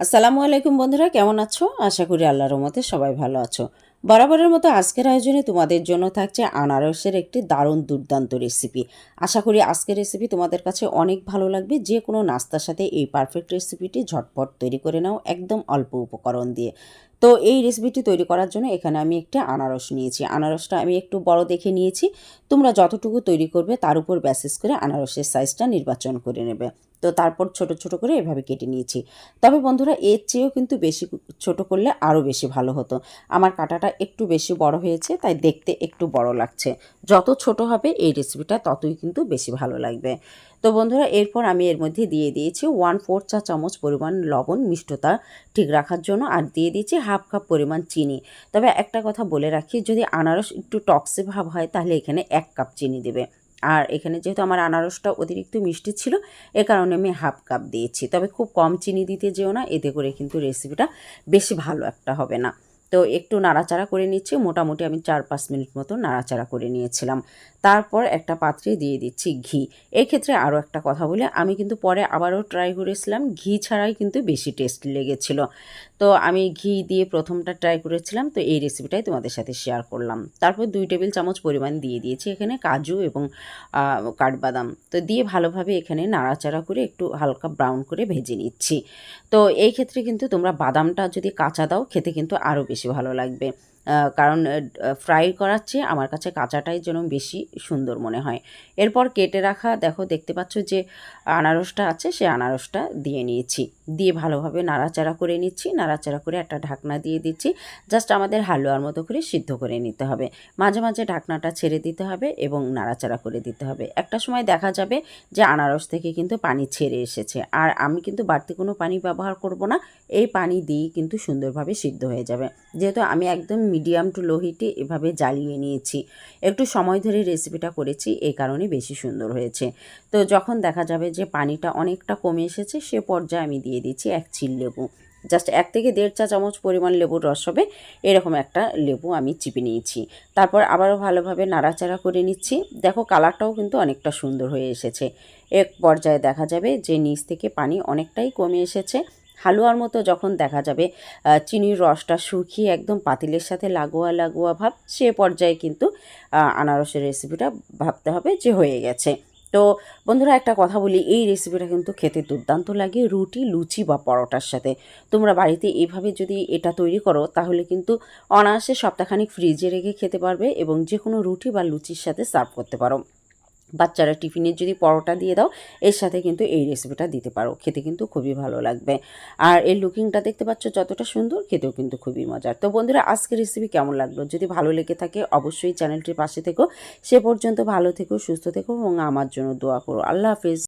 আসসালামু আলাইকুম বন্ধুরা, কেমন আছো? আশা করি আল্লাহর মতে সবাই ভালো আছো। বরাবরের মতো আজকের আয়োজনে তোমাদের জন্য থাকছে আনারসের একটি দারুণ দুর্দান্ত রেসিপি আশা করি আজকের রেসিপি তোমাদের কাছে অনেক ভালো লাগবে। যে কোনো নাস্তার সাথে এই পারফেক্ট রেসিপিটি ঝটপট তৈরি করে নাও, একদম অল্প উপকরণ দিয়ে। তো এই রেসিপিটি তৈরি করার জন্য এখানে আমি একটা আনারস নিয়েছি। আনারসটা আমি একটু বড় দেখে নিয়েছি। তোমরা যতটুকু তৈরি করবে তার উপর ব্যাসেস করে আনারসের সাইজটা নির্বাচন করে নেবে। তো তারপর ছোট ছোট করে এভাবে কেটে নিয়েছি। তবে বন্ধুরা, এর চেয়েও কিন্তু বেশি ছোট করলে আরও বেশি ভালো হতো। আমার কাটাটা একটু বেশি বড় হয়েছে, তাই দেখতে একটু বড় লাগছে। যত ছোট হবে, এই রেসিপিটা ততই কিন্তু বেশি ভালো লাগবে। তো বন্ধুরা, এরপর আমি এর মধ্যে দিয়ে দিয়েছি ওয়ান ফোর চা চামচ পরিমাণ লবণ মিষ্টতা ঠিক রাখার জন্য আর দিয়ে দিয়েছি হাফ কাপ পরিমাণ চিনি। তবে একটা কথা বলে রাখি, যদি আনারস একটু টক্সে ভাব হয়, তাহলে এখানে এক কাপ চিনি দেবে। আর এখানে যেহেতু আমার আনারসটা অতিরিক্ত মিষ্টি ছিল, এ কারণে আমি হাফ কাপ দিয়েছি। তবে খুব কম চিনি দিতে যেও না, এতে করে কিন্তু রেসিপিটা বেশি ভালো একটা হবে না। তো একটু নাড়াচাড়া করে নিচ্ছি। মোটামুটি আমি চার পাঁচ মিনিট মতো নাড়াচাড়া করে নিয়েছিলাম। তারপর একটা পাত্রে দিয়ে দিচ্ছি ঘি। এই ক্ষেত্রে আরও একটা কথা বলে, আমি কিন্তু পরে আবারও ট্রাই করেছিলাম। ঘি ছাড়াই কিন্তু বেশি টেস্ট লেগেছিল। তো আমি ঘি দিয়ে প্রথমটা ট্রাই করেছিলাম। তো এই রেসিপিটাই তোমাদের সাথে শেয়ার করলাম। তারপর দুই টেবিল চামচ পরিমাণ দিয়ে দিয়েছি এখানে কাজু এবং কাঠবাদাম। তো দিয়ে ভালোভাবে এখানে নাড়াচাড়া করে একটু হালকা ব্রাউন করে ভেজে নিচ্ছি। তো এই ক্ষেত্রে কিন্তু তোমরা বাদামটা যদি কাঁচা দাও, খেতে কিন্তু আরও বেশি ভালো লাগবে কারণ ফ্রাই করার চেয়ে আমার কাছে কাঁচাটাই যেন বেশি সুন্দর মনে হয়। এরপর কেটে রাখা, দেখো, দেখতে পাচ্ছ যে আনারসটা আছে, সে আনারসটা দিয়ে নিয়েছি। দিয়ে ভালোভাবে নাড়াচাড়া করে নিচ্ছি, নাড়াচাড়া করে একটা ঢাকনা দিয়ে দিচ্ছি। জাস্ট আমাদের হালুয়ার মতো করে সিদ্ধ করে নিতে হবে। মাঝে মাঝে ঢাকনাটা ছেড়ে দিতে হবে এবং নাড়াচাড়া করে দিতে হবে। একটা সময় দেখা যাবে যে আনারস থেকে কিন্তু পানি ছেড়ে এসেছে। আর আমি কিন্তু বাড়তি কোনো পানি ব্যবহার করব না। এই পানি দিয়েই কিন্তু সুন্দরভাবে সিদ্ধ হয়ে যাবে। যেহেতু আমি একদম মিডিয়াম টু লো হিটে এভাবে জ্বালিয়ে নিয়েছি। একটু সময় ধরে রেসিপিটা করেছি এই কারণে বেশি সুন্দর হয়েছে। তো যখন দেখা যাবে যে পানিটা অনেকটা কমে এসেছে, সে পর্যায়ে আমি দিয়ে দিচ্ছি এক চিল লেবু। জাস্ট এক থেকে দেড় চা চামচ পরিমাণ লেবুর রস হবে, এরকম একটা লেবু আমি চিপে নিয়েছি। তারপর আবারও ভালোভাবে নাড়াচাড়া করে নিচ্ছি। দেখো কালারটাও কিন্তু অনেকটা সুন্দর হয়ে এসেছে। এক পর্যায়ে দেখা যাবে যে নিচ থেকে পানি অনেকটাই কমে এসেছে। হালুয়ার মতো যখন দেখা যাবে চিনির রসটা শুকিয়ে একদম পাতিলের সাথে লাগোয়া লাগোয়া ভাব, সে পর্যায়ে কিন্তু আনারসের রেসিপিটা ভাবতে হবে যে হয়ে গেছে। তো বন্ধুরা একটা কথা বলি, এই রেসিপিটা কিন্তু খেতে দুর্দান্ত লাগে, রুটি, লুচি বা পরোটার সাথে। তোমরা বাড়িতে এভাবে যদি এটা তৈরি করো, তাহলে কিন্তু অনায়াসে সপ্তাহখানিক ফ্রিজে রেখে খেতে পারবে এবং যে কোনো রুটি বা লুচির সাথে সার্ভ করতে পারো। বাচ্চারা টিফিনের যদি পরোটা দিয়ে দাও, এর সাথে কিন্তু এই রেসিপিটা দিতে পারো। খেতে কিন্তু খুবই ভালো লাগবে। আর এর লুকিংটা দেখতে পাচ্ছ যতটা সুন্দর, খেতেও কিন্তু খুবই মজার। তো বন্ধুরা, আজকের রেসিপি কেমন লাগল? যদি ভালো লেগে থাকে, অবশ্যই চ্যানেলটির পাশে থেকো। সে পর্যন্ত ভালো থেকো, সুস্থ থেকো এবং আমার জন্য দোয়া করো। আল্লাহ হাফিজ।